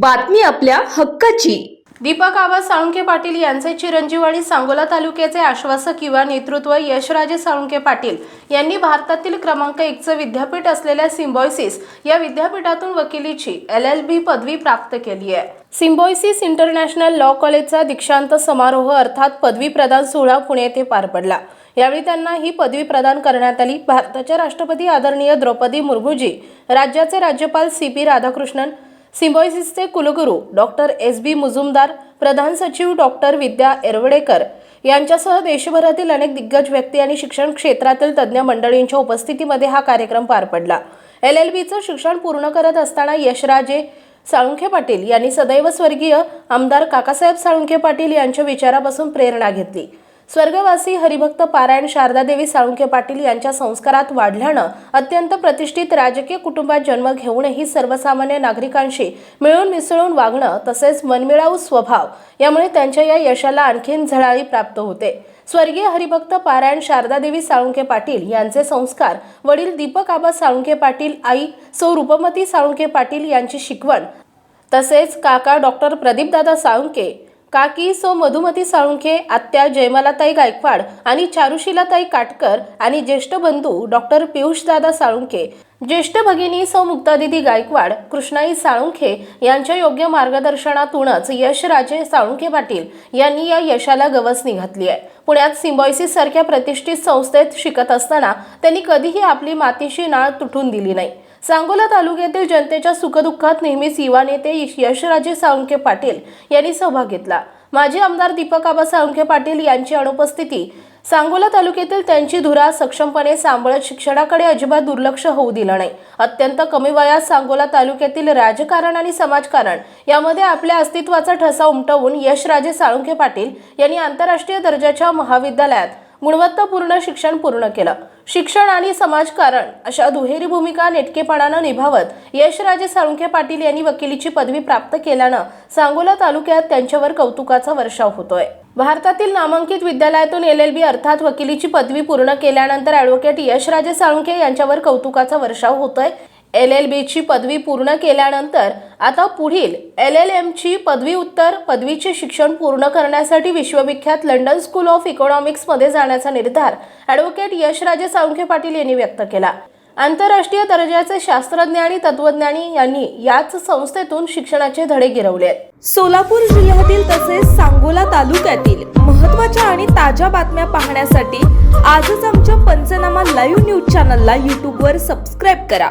बातमी आपल्या हक्काची. दीपक आबा साळुंके पाटील यांचे चिरंजीव आणि सांगोला तालुक्याचे आश्वासक युवा नेतृत्व यशराजे साळुंके पाटील यांनी भारतातील क्रमांक एकचं विद्यापीठ असलेल्या सिम्बॉयसिस या विद्यापीठातून वकिलीची एल एल बी पदवी प्राप्त केली आहे. सिम्बॉयसिस इंटरनॅशनल लॉ कॉलेजचा दीक्षांत समारोह अर्थात पदवी प्रदान सोहळा पुणे येथे पार पडला. यावेळी त्यांना ही पदवी प्रदान करण्यात आली. भारताच्या राष्ट्रपती आदरणीय द्रौपदी मुर्मूजी राज्याचे राज्यपाल सी पी राधाकृष्णन सिम्बॉयसिसचे कुलगुरू डॉक्टर एस बी मुजुमदार प्रधान सचिव डॉक्टर विद्या एरवडेकर यांच्यासह देशभरातील अनेक दिग्गज व्यक्ती आणि शिक्षण क्षेत्रातील तज्ज्ञ मंडळींच्या उपस्थितीमध्ये हा कार्यक्रम पार पडला. एल एल बीचं शिक्षण पूर्ण करत असताना यशराजे साळुंखे पाटील यांनी सदैव स्वर्गीय आमदार काकासाहेब साळुंखे पाटील यांच्या विचारापासून प्रेरणा घेतली. स्वर्गवासी हरिभक्त पारायण शारदादेवी साळुंखे पाटील यांच्या संस्कारात वाढल्यानं अत्यंत प्रतिष्ठित राजकीय कुटुंबात जन्म घेऊनही सर्वसामान्य नागरिकांशी मिळून मिसळून वागणं तसेच मनमिळावू स्वभाव यामुळे त्यांच्या या यशाला आणखीन झळाळी प्राप्त होते. स्वर्गीय हरिभक्त पारायण शारदादेवी साळुंखे पाटील यांचे संस्कार वडील दीपक आबा साळुंखे पाटील आई सौ रूपमती साळुंखे पाटील यांची शिकवण तसेच काका डॉक्टर प्रदीपदादा साळुंके काकी सो मधुमती साळुंखे आत्या जयमालाताई गायकवाड आणि चारुशिलाताई काटकर आणि ज्येष्ठ बंधू डॉक्टर पियुषदादा साळुंखे. ज्येष्ठ भगिनी सौ मुक्तादिदी गायकवाड कृष्णाई साळुंखे यांच्या योग्य मार्गदर्शनातूनच यशराजे साळुंखे पाटील यांनी या यशाला गवसणी घातली आहे. पुण्यात सिम्बॉयसिस सारख्या प्रतिष्ठित संस्थेत शिकत असताना त्यांनी कधीही आपली मातीशी नाळ तुटून दिली नाही. सांगोला तालुक्यातील जनतेच्या सुखदुःखात नेहमीच युवा नेते यशराजे साळुंखे पाटील यांनी सहभाग घेतला. माजी आमदार दीपक आबा साळुंखे पाटील यांची अनुपस्थिती सांगोला तालुक्यातील त्यांची धुरा सक्षमपणे सांभाळत शिक्षणाकडे अजिबात दुर्लक्ष होऊ दिलं नाही. अत्यंत कमी वयात सांगोला तालुक्यातील राजकारण आणि समाजकारण यामध्ये आपल्या अस्तित्वाचा ठसा उमटवून यशराजे साळुंखे पाटील यांनी आंतरराष्ट्रीय दर्जाच्या महाविद्यालयात गुणवत्तापूर्ण शिक्षण पूर्ण केलं. शिक्षण आणि समाजकारण अशा दुहेरी भूमिका नेटकेपणानं निभावत यशराजे साळुंखे पाटील यांनी वकिलीची पदवी प्राप्त केल्यानं सांगोला तालुक्यात त्यांच्यावर कौतुकाचा वर्षाव होतोय. भारतातील नामांकित विद्यालयातून एल एल बी अर्थात वकिलीची पदवी पूर्ण केल्यानंतर ॲडव्होकेट यशराजे साळुंखे यांच्यावर कौतुकाचा वर्षाव होतोय. एल एल बीची पदवी पूर्ण केल्यानंतर आता पुढील एल एल एमची पदवी उत्तर पदवीचे शिक्षण पूर्ण करण्यासाठी विश्वविख्यात लंडन स्कूल ऑफ इकॉनॉमिक्समध्ये जाण्याचा निर्धार ॲडव्होकेट यशराजे साळुंखे पाटील यांनी व्यक्त केला. आंतरराष्ट्रीय दर्जाचे शास्त्रज्ञ आणि तत्वज्ञानी यांनी याच संस्थेतून शिक्षणाचे धडे गिरवले आहेत. सोलापूर जिल्ह्यातील तसेच सांगोला तालुक्यातील महत्त्वाच्या आणि ताज्या बातम्या पाहण्यासाठी आजच आमच्या पंचनामा लाईव्ह न्यूज चॅनलला यूट्यूबवर सबस्क्राईब करा.